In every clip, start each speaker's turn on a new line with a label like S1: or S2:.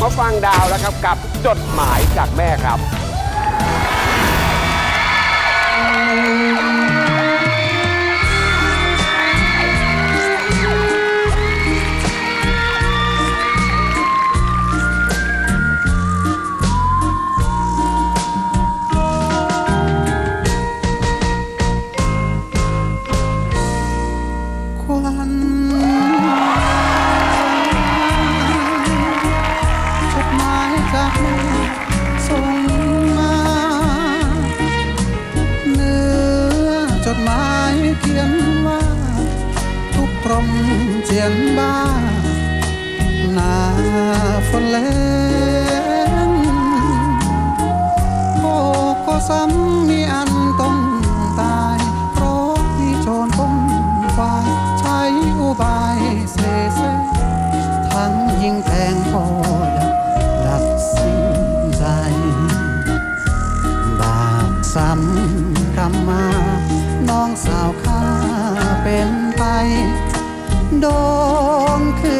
S1: มาฟังดาวแล้วครับกับจดหมายจากแม่ครับ
S2: ซ้ำมีอันต้องตายเพราะที่โจรต้นควายใช้อุบายเสแสทั้งยิงแทงพอดับสิ้นใจ บาปซ้ำกรรมมา น้องสาวข้าเป็นไป โดนคืน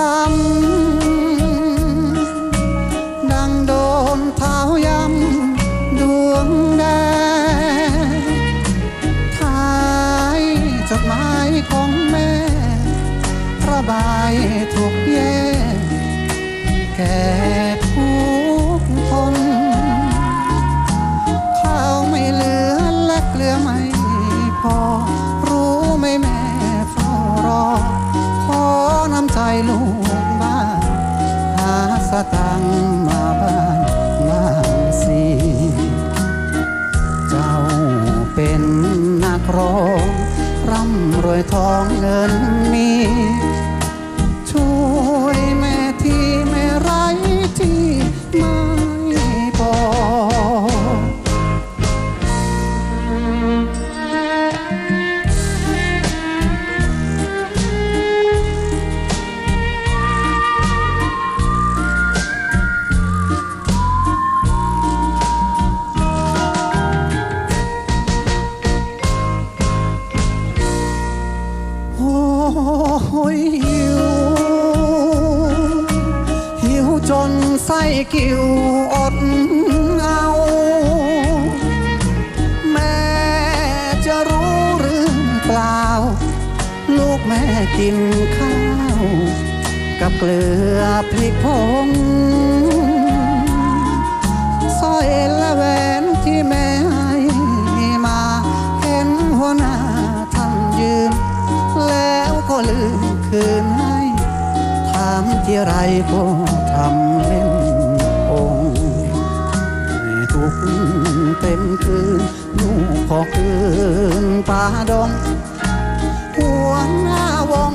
S2: ำดังโดนเท้ายำดวงแดงท้ายจดหมายของแม่ระบายทุกแย่แก่ ยหิว หิวจนไส้กิ่วอดเอาแม่จะรู้หรือเปล่า ลูกแม่กินข้าว กับเกลือพริกผงสอยและแว ที่ไรก็ทำเล่นองทุกเต็มคืนลูกขอคืนป่าดงหัวหน้าว
S3: ง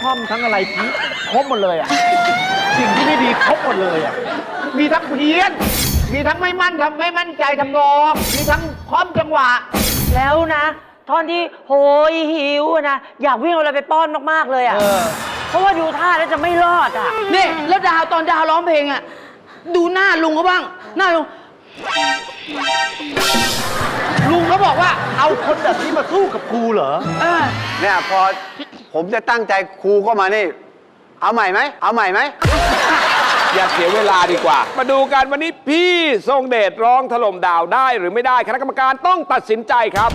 S3: คล่อมทั้งอะไรพีครบหมดเลยอะ สิ่งที่ไม่ดีครบหมดเลยอะ มีทั้งเพี้ยน มีทั้งไม่มั่นทำไม่มั่นใจทำนอง มีทั้งคล่อมจังหวะ
S4: แล้วนะท่อนที่โหยหิวอะนะอยากวิ่งเอาอะไรไปป้อนมากๆเลยอะ
S3: เออ
S4: เพราะว่าดูท่าแล้วจะไม่รอดอะ
S5: นี่แล้วดาวตอนดาวร้องเพลงอะ ดูหน้าลุงเขาบ้าง หน้าลุง
S3: ลุงเขาบอกว่า เอาคนแบบนี้มาสู้กับครูเหรอ
S5: เออ
S6: เนี่ยพอ ผมจะตั้งใจครูก็มานี่ เอาใหม่ไหม เอาใหม่ไหม
S1: อย่าเสียเวลาดีกว่า มาดูกันวันนี้พี่ทรงเดชร้องถล่มดาวได้หรือไม่ได้ คณะกรรมการต้องตัดสินใจครับ